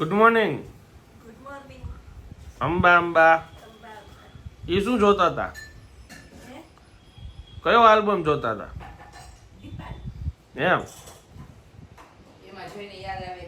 Good morning Amba Amba. એ શું જોતા હતા? કયો આલ્બમ જોતા હતા? એમ. એમાં જોઈને યાદ આવે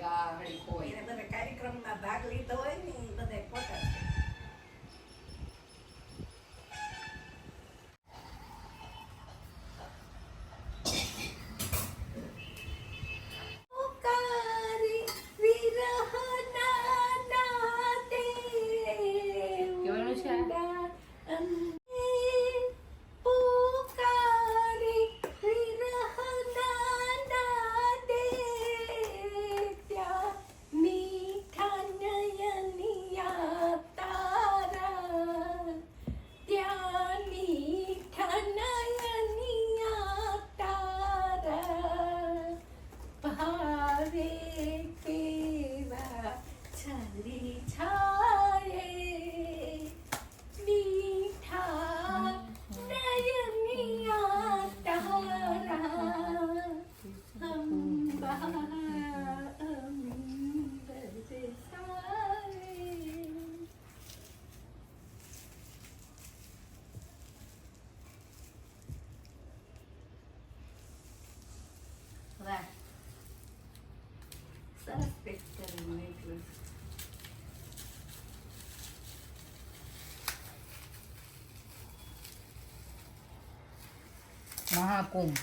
મહાકુંભ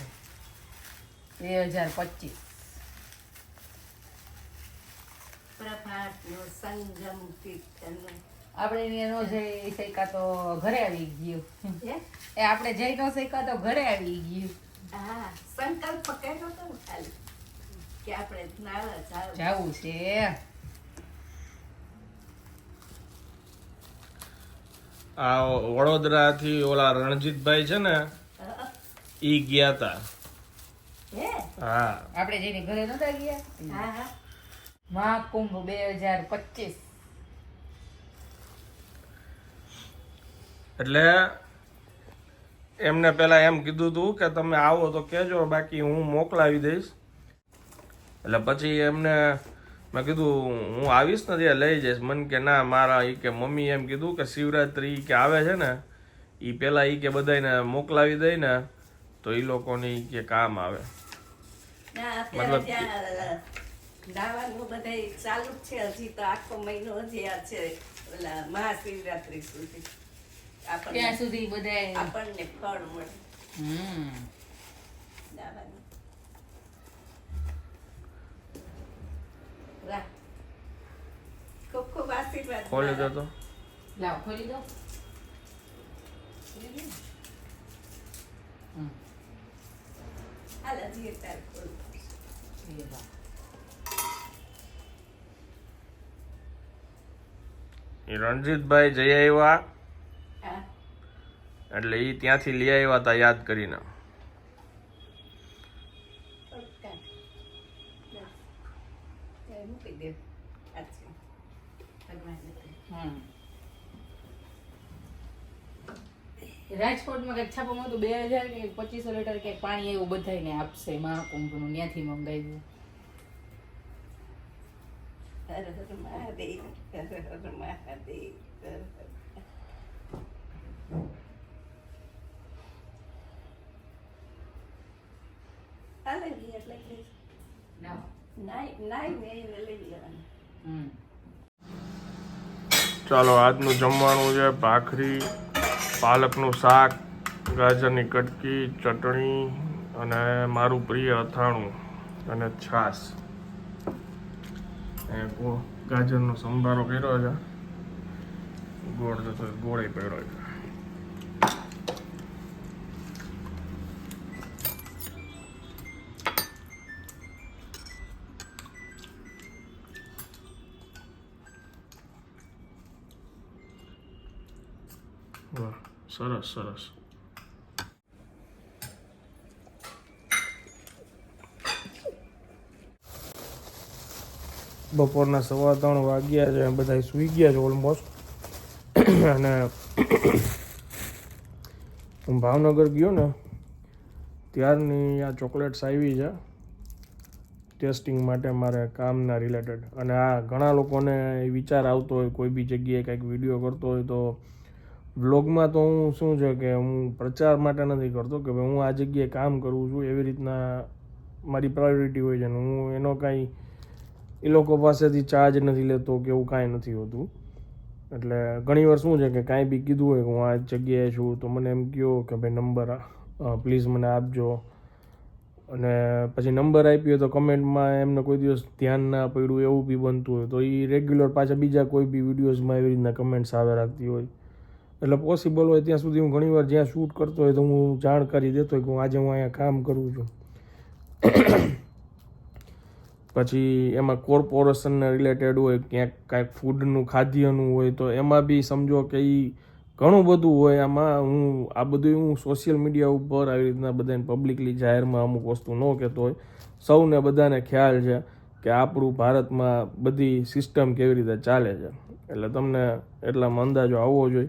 બે હજાર પચીસ. પ્રભાતનો સંગમ કીર્તન આપણે એનો જઈ શક્યા તો ઘરે આવી ગયો. એ આપણે જઈ ન શક્યા તો ઘરે આવી ગયું. હા સંકલ્પ કર્યો તો ખાલી કે આપણે નાવા જવું છે. આ વડોદરાથી ઓલા રણજીતભાઈ છે ને ઈ ગયા તા. હા? આપણે જેની ઘરે નતા ગયા? હા હા. મહાકુંભ બે હજાર પચીસ. એટલે એમને પેલા એમ કીધું તું કે તમે આવો તો કહેજો બાકી હું મોકલાવી દઈશ. એટલે પછી એમને મેં કીધું હું આવીશ ને ત્યાં લઈ જઈશ. મને કે ના મારા ઈ કે મમ્મી એમ કીધું કે શિવરાત્રી કે આવે છે ને એ પેલા ઈ કે બધાને મોકલાવી દઈ ને તો એ લોકોની કે કામ આવે. મતલબ- ચાલુ જ છે હજી તો આખો મહિનો હજી આ છે ઓલા મહાશિવરાત્રી સુધી. ત્યાં સુધી બધા આપણને ફળ મળે. હમ. ખૂબ ખૂબ આશીર્વાદ ખોલી દો તો. લાવ ખોલી દો. હમ. હાલ હજી એક ખોલું રણજીતભાઈ જઈ આવ્યા. એટલે એ ત્યાંથી લઈ આવ્યા હતા યાદ કરીને. મૂકી દે. રાજકોટમાં કંઈક છાપામાં હતું, બે હજાર કે પચીસો લીટર કે પાણી એવું બધાને આપશે, મહાકુંભનું, ત્યાંથી મંગાવ્યું. ચાલો, આજનું જમવાનું છે ભાખરી પાલકનું શાક, ગાજરની કટકી, ચટણી અને મારું પ્રિય અથાણું અને છાશ. એ ગાજરનો સંભારો કર્યો છે. ગોળ જતો ગોળે પડ્યો છે. વાહ. સરસ સરસ. બપોરના સવા ત્રણ વાગ્યા છે બધા સૂઈ ગયા છે ઓલમોસ્ટ અને હું ભાવનગર ગયો ને, ત્યારની આ ચોકલેટ્સ આવી છે, ટેસ્ટિંગ માટે મારે કામના રિલેટેડ. અને આ ઘણા લોકોને વિચાર આવતો હોય, કોઈ બી જગ્યાએ કંઈક વીડિયો કરતો હોય તો વ્લોગમાં તો હું શું છે કે હું પ્રચાર માટે નથી કરતો કે ભાઈ હું આ જગ્યાએ કામ કરું છું, એવી રીતના મારી પ્રાયોરિટી હોય છે ને હું એનો કાંઈ એ લોકો પાસેથી ચાર્જ નથી લેતો કે એવું કાંઈ નથી હોતું. એટલે ઘણીવાર શું છે કે કાંઈ બી કીધું હોય કે હું આ જગ્યાએ છું તો મને એમ કહો કે ભાઈ નંબર પ્લીઝ મને આપજો. અને પછી નંબર આપ્યો તો કમેન્ટમાં એમને કોઈ દિવસ ધ્યાન ના પડ્યું એવું બી બનતું હોય તો એ રેગ્યુલર પાછા બીજા કોઈ બી વિડીયોઝમાં એવી રીતના કમેન્ટ્સ આવે રાખતી હોય. એટલે પોસિબલ હોય ત્યાં સુધી હું ઘણીવાર જ્યાં શૂટ કરતો હોય તો હું જાણકારી દેતો હોય કે હું આજે હું અહીંયા કામ કરું છું. પછી એમાં કોર્પોરેશનને રિલેટેડ હોય, ક્યાંક કાંઈક ફૂડનું ખાદ્યનું હોય, તો એમાં બી સમજો કે એ ઘણું બધું હોય. આમાં હું, આ બધું હું સોશિયલ મીડિયા ઉપર આવી રીતના બધાને પબ્લિકલી જાહેરમાં અમુક વસ્તુ ન કહેતો હોય. સૌને બધાને ખ્યાલ છે કે આપણું ભારતમાં બધી સિસ્ટમ કેવી રીતે ચાલે છે. એટલે તમને એટલામાં અંદાજો આવવો જોઈએ.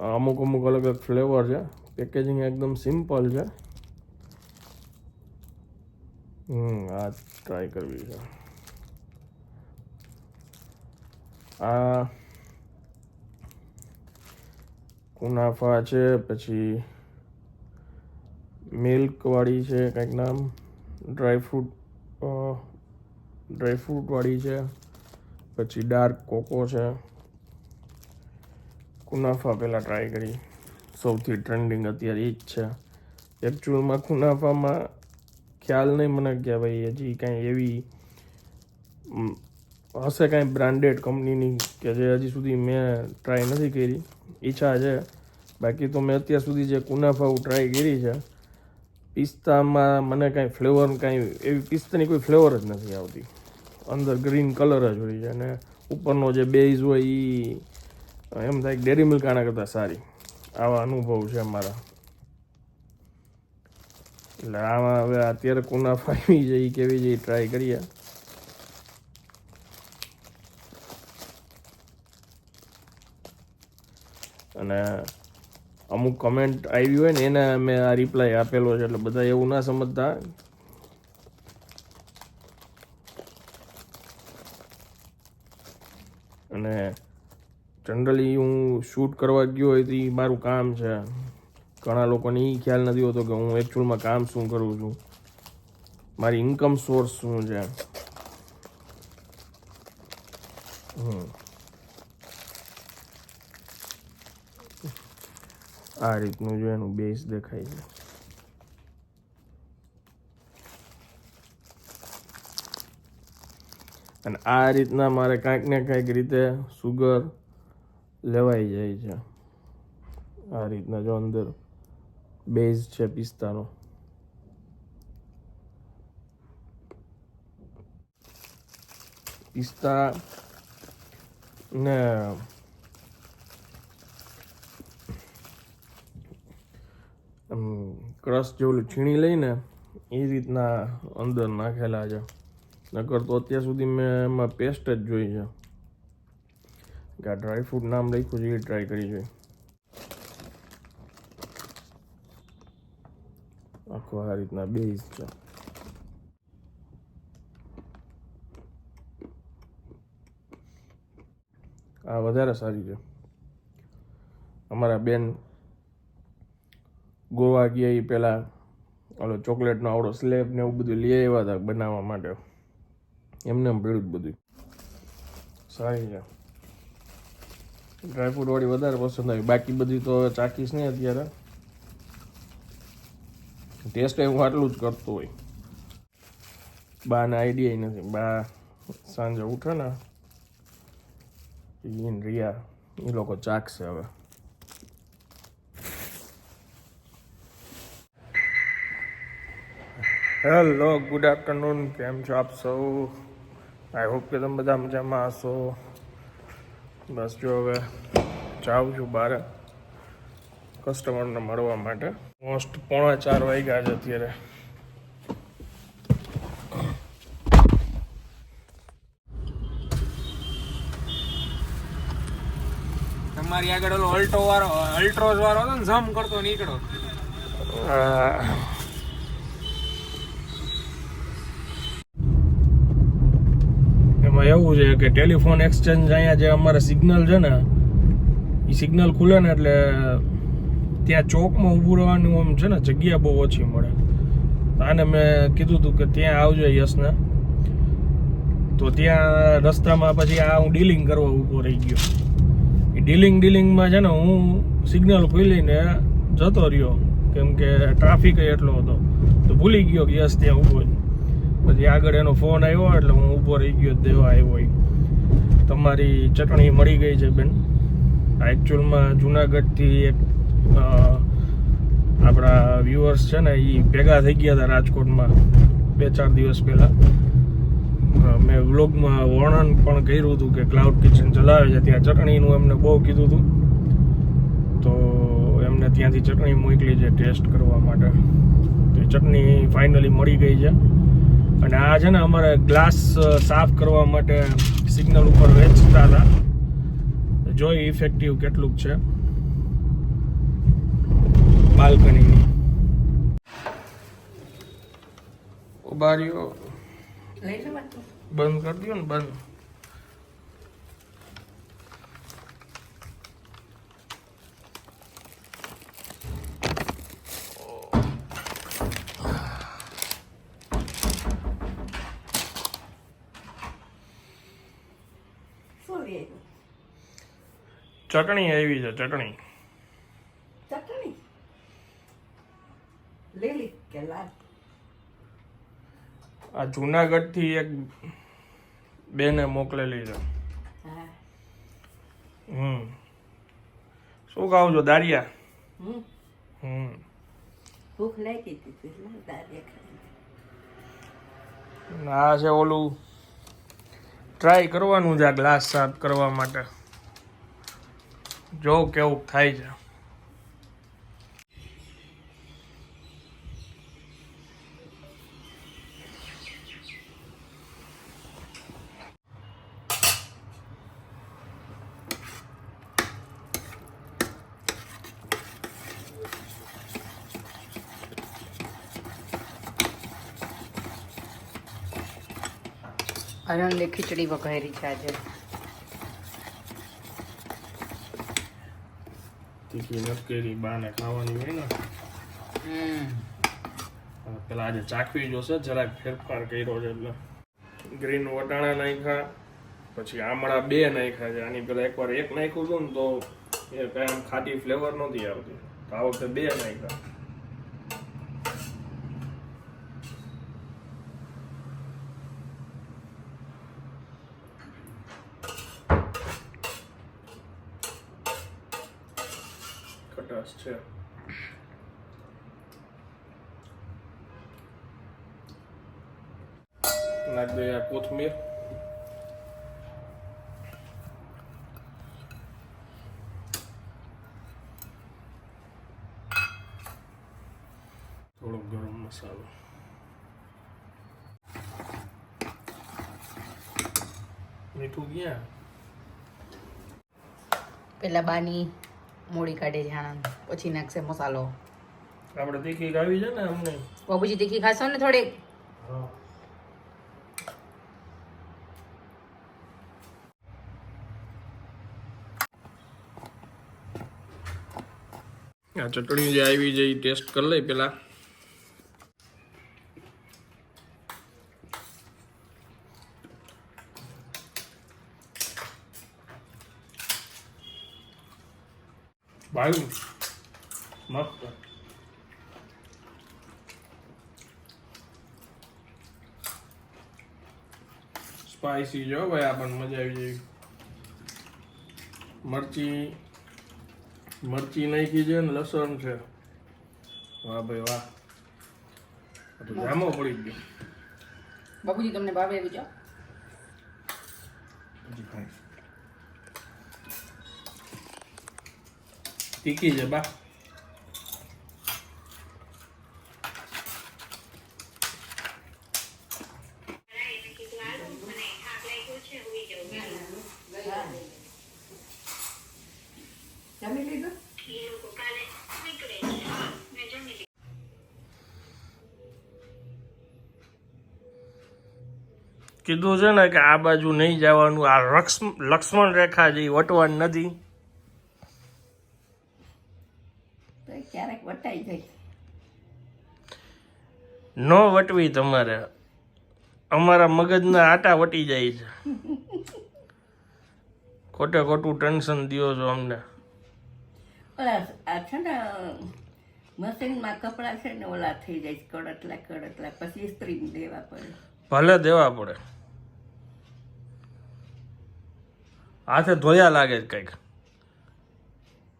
અમુક અમુક અલગ અલગ ફ્લેવર છે. પેકેજિંગ એકદમ સિમ્પલ છે. હમ, આ ટ્રાય કરવી છે. આ કુનાફા છે, પછી મિલ્કવાળી છે, કંઈક નામ. ડ્રાય ફ્રૂટ ડ્રાય છે. પછી ડાર્ક કોકો છે. કુનાફા પહેલાં ટ્રાય કરી. સૌથી ટ્રેન્ડિંગ અત્યારે એ જ છે. એકચ્યુઅલમાં કુનાફામાં ખ્યાલ નહીં મને કે ભાઈ હજી કાંઈ એવી હશે કાંઈ બ્રાન્ડેડ કંપનીની કે જે હજી સુધી મેં ટ્રાય નથી કરી. ઈચ્છા છે. બાકી તો મેં અત્યાર સુધી જે કુનાફા ટ્રાય કરી છે, પિસ્તામાં મને કાંઈ ફ્લેવર કાંઈ એવી પિસ્તાની કોઈ ફ્લેવર જ નથી આવતી. અંદર ગ્રીન કલર જ હોય છે અને ઉપરનો જે બેઝ હોય એ એમ થાય ડેરી મિલ્ક આના કરતાં સારી. આવા અનુભવ છે મારા એટલે આમાં હવે અત્યારે કુનાફા આવી છે એ કેવી છે ટ્રાય કરીએ. અને અમુક કમેન્ટ આવી હોય ને, એને મેં આ રિપ્લાય આપેલો છે, એટલે બધા એવું ના સમજતા. જનરલી હું શૂટ કરવા ગયો હોય તો એ મારું કામ છે. ઘણા લોકોને એ ખ્યાલ નથી હોતો કે હું એકચ્યુઅલમાં કામ શું કરું છું. મારી ઇન્કમ સોર્સ શું છે. આ રીતનું જો એનું બેઝ દેખાય છે. અને આ રીતના મારે કાંઈક ને કાંઈક રીતે સુગર લેવાઈ જાય છે. આ રીતના જો અંદર બેઝ છે પિસ્તાનો. પિસ્તા ને ક્રશ જેવું છીણી લઈને એ રીતના અંદર નાખેલા છે. નકર તો અત્યાર સુધી મેં એમાં પેસ્ટ જ જોઈ છે. કે આ ડ્રાય ફ્રૂટ નામ લખ્યું છે, એ ટ્રાય કરી જોઈ. આખો આ રીતના બેઝ છે. આ વધારે સારી છે. અમારા બેન ગોવા ગયા એ પહેલાં, ઓલો ચોકલેટનો આવડો સ્લેબ ને એવું બધું લઈ આવ્યા હતા બનાવવા માટે. એમને એમ જ બધું સારી છે. ડ્રાયફ્રૂટ વાળી વધારે પસંદ આવી. બાકી બધી તો હવે ચાખીશ નહીં અત્યારે. ટેસ્ટ હું આટલું જ કરતો હોય. બાને આઈડિયા નથી. બા સાંજે ઉઠે ને ઈન રિયા એ લોકો ચાખશે હવે. હેલો ગુડ આફ્ટરનૂન કેમ છો આપ સૌ? આઈ હોપ કે તમે બધા મજામાં હશો. બસ જો હવે જાઉં છું બહાર કસ્ટમરને મળવા માટે. મોસ્ટ પોણા ચાર વાગ્યા છે અત્યારે. તમારી આગળ ઓલો અલ્ટો વાળો અલ્ટ્રોઝ વાળો હતો ને જમ કરતો નીકળો એમાં એવું છે કે ટેલિફોન એક્સચેન્જ અહીંયા જે અમારે સિગ્નલ છે ને, એ સિગ્નલ ખુલે ને એટલે ત્યાં ચોકમાં ઊભું રહેવાનું આમ છે ને, જગ્યા બહુ ઓછી મળે. આને મેં કીધું હતું કે ત્યાં આવજો યશને. તો ત્યાં રસ્તામાં પછી આ હું ડીલિંગ કરવા ઊભો રહી ગયો. એ ડીલિંગ ડીલિંગમાં છે ને હું સિગ્નલ ખોલીને જતો રહ્યો, કેમ કે ટ્રાફિક એટલો હતો. તો ભૂલી ગયો કે યશ ત્યાં ઊભો છે પછી આગળ એનો ફોન આવ્યો એટલે હું ઊભો રહી ગયો દેવા આવ્યો. તમારી ચટણી મળી ગઈ છે બેન. આ એકચ્યુઅલમાં જુનાગઢથી એક આપણા વ્યુઅર્સ છે ને એ ભેગા થઈ ગયા હતા રાજકોટમાં બે ચાર દિવસ પહેલાં. મેં વ્લોગમાં વર્ણન પણ કર્યું હતું કે ક્લાઉડ કિચન ચલાવે છે. ત્યાં ચટણીનું એમને બહુ કીધું હતું. તો એમને ત્યાંથી ચટણી મોકલી છે ટેસ્ટ કરવા માટે. તો એ ચટણી ફાઇનલી મળી ગઈ છે. અને આ છે ને અમારે ગ્લાસ સાફ કરવા માટે સિગ્નલ ઉપર વેચતા હતા. જોઈ ઇફેક્ટિવ કેટલું છે. બાલ્કનીની. ઊભા રહ્યો. લઈ બંધ કરી દો ને બંધ શું લઈ આવ્યો ચટણી આવી છે ચટણી. ચટણી? લીલી કે લાલ? આ જુનાગઢથી એક બેને મોકલેલી છે. હમ. શું ખાવ છો દારિયા હમ. ભૂખ લાગી હતી આ છે ઓલું ટ્રાય કરવાનું છે આ ગ્લાસ સાફ કરવા માટે. જો કેવું થાય છે. અરણને ખીચડી વઘારી છે આજે. તીખી નટકેરી બાને ખાવાની હોય ને. પેલા આજે ચાખવી જોશે જરાક ફેરફાર કર્યો છે એટલે. ગ્રીન વટાણા નાખ્યા પછી આમળા બે નાખ્યા છે. આની પેલા એકવાર એક નાખ્યું હતું ને તો એ કઈ આમ ખાટી ફ્લેવર નહોતી આવતી. તો આ વખતે બે નાખ્યા ખટાશ છે નાખ દઈએ કોથમીર થોડો ગરમ મસાલો મીઠું ગયા પેલા બાની મોડી કાઢે છે આણંદ પછી નાખશે મસાલો આપણે તીખી ખાવી છે ને અમને બાબુજી તીખી ખાશો ને થોડીક આ ચટણી જે આવી છે ટેસ્ટ કરી લઈ પેલા. ભાઈ મસ્ત. સ્પાઈસી જો ભાઈ આપણને મજા આવી જાય. મરચી મરચી નાખી છે ને લસણ છે. વાહ ભાઈ વાહ. આ તો જામો પડી ગયો. બાબુજી તમને ભાવે આવી જાઓ તીખી છે બા. કીધું છે ને કે આ બાજુ નહીં જવાનું આ લક્ષ્મ- લક્ષ્મણ રેખા જે વટવાની નથી ક્યારેક વટાઈ જાય. ન વટવી તમારે. અમારા મગજના આટા વટી જાય છે. ખોટે ખોટું ટેન્શન દ્યો છો અમને. ઓલા આ છે ને મશીનમાં કપડાં છે ને ઓલા થઈ જાય છે કડકલા કડકલા. પછી ઇસ્ત્રી દેવા પડે. ભલે દેવા પડે. હાથે ધોયા લાગે છે કંઈક.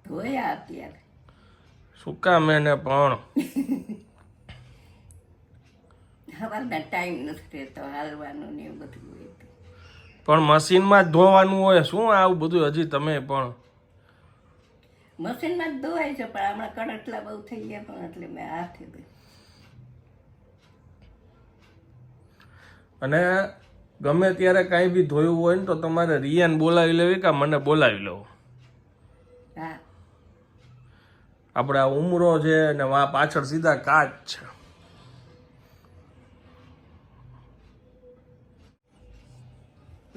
ધોયા અત્યારે. સુકા મેને પણ? ટાઈમ નથી રહેતો હાલવાનો ને એવું બધું હોય પણ મશીનમાં જ ધોવાનું હોય શું આવું બધું? હજી તમે પણ. મશીનમાં જ ધોવાય છે પણ હમણાં કડકલા બહુ થઈ ગયા પણ એટલે મેં હાથે. અને ગમે ત્યારે કાંઈ બી ધોયું હોય ને તો તમારે રિયાને બોલાવી લેવી કે મને બોલાવી લેવો? હા. આપણે આ ઉમરો છે ને વા પાછળ સીધા કાચ છે.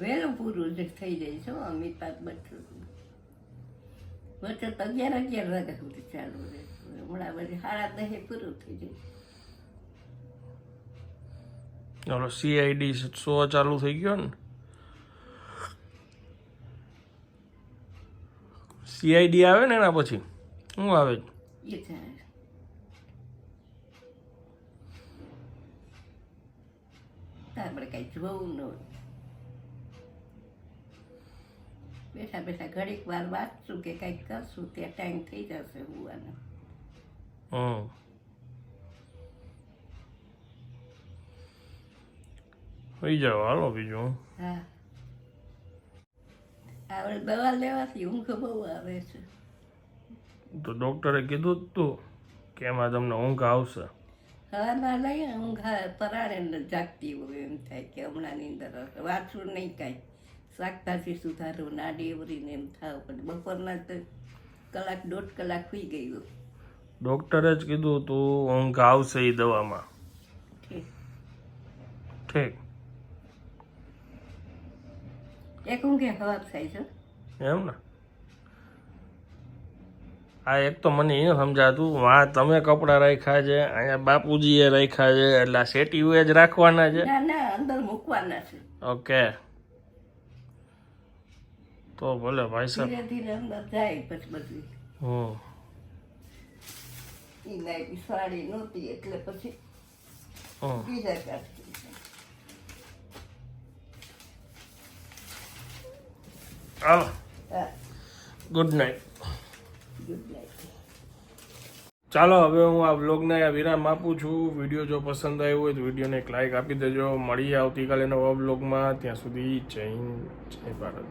વહેલું પૂરું થઈ જાય છે હો, અમિતાભ બચ્ચન. વચ્ચે તો અગિયાર અગિયાર વાગ્યા સુધી ચાલુ રહે હમણાં બધી સાડા દહે પૂરું થઈ જાય. ઓલો સીઆઈડી શો ચાલુ થઈ ગયો ને? સીઆઈડી આવે ને એના પછી? શું આવે? બેઠા બેઠા ઘડીક વાર વાંચશું કે કંઈક કરશું ત્યાં ટાઈમ થઈ જશે હું હમ. હોઈ જાવ હાલો બીજું હા આપણે દવા લેવાથી ઊંઘ બહુ આવે છે તો ડૉક્ટરે કીધું જ તું કે એમાં તમને ઊંઘ આવશે હા ના નહીં ઊંઘ પરાણે ને જાગતી હોય એમ થાય કે હમણાંની અંદર વાંચવું નહીં કાંઈ શાકભાજી સુધારું નાડી એવરીને એમ થાવ પણ બપોરના તો કલાક દોઢ કલાક સુઈ ગયું ડૉક્ટરે જ કીધું તું ઊંઘ આવશે એ દવામાં ઠીક ઠીક એક ઊંઘે હવા થાય છે એમ ને? આ એક તો મને એ સમજાતું વા તમે કપડાં રાખ્યા છે અહીંયા બાપુજીએ રાખ્યા છે એટલે આ સેટીઓ જ રાખવાના છે. ના ના અંદર મૂકવાના છે. ઓકે. તો ભલે ભાઈ સાહેબ. ધીરે ધીરે અંદર જાય પછી બધી. હમ. ઈ નાઈ સાડી નહોતી એટલે પછી બીજા કાઢી હાલો. ગુડ નાઇટ ગુડ નાઇટ ચાલો હવે હું આ વ્લોગને આ વિરામ આપું છું. વીડિયો જો પસંદ આવ્યો હોય તો વિડીયોને એક લાઇક આપી દેજો. મળીએ આવતીકાલે નવા વ્લોગમાં ત્યાં સુધી જય હિન્દ જય ભારત.